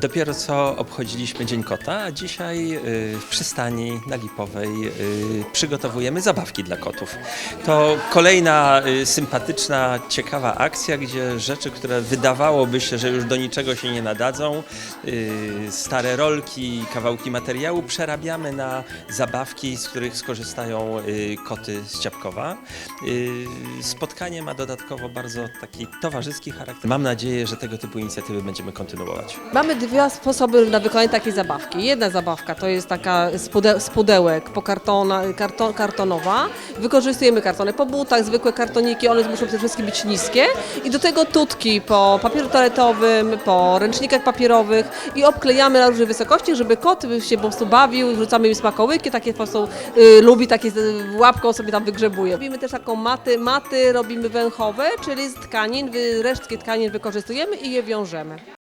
Dopiero co obchodziliśmy Dzień Kota, a dzisiaj y, w przystani na Lipowej y, przygotowujemy zabawki dla kotów. To kolejna y, sympatyczna, ciekawa akcja, gdzie rzeczy, które wydawałoby się, że już do niczego się nie nadadzą, stare rolki, kawałki materiału przerabiamy na zabawki, z których skorzystają koty z Ciapkowa. Spotkanie ma dodatkowo bardzo taki towarzyski charakter. Mam nadzieję, że tego typu inicjatywy będziemy kontynuować. Mamy dwa sposoby na wykonanie takiej zabawki. Jedna zabawka to jest taka z, pude- z pudełek po kartona, karton, kartonowa. Wykorzystujemy kartony po butach, zwykłe kartoniki, one muszą przede wszystkim być niskie. I do tego tutki po papierze toaletowym, po ręcznikach papierowych i obklejamy na różnej wysokości, żeby kot się po prostu bawił, wrzucamy im smakołyki, takie po prostu y, lubi, takie z łapką sobie tam wygrzebuje. Robimy też taką maty, maty robimy węchowe, czyli z tkanin, resztki tkanin wykorzystujemy i je wiążemy.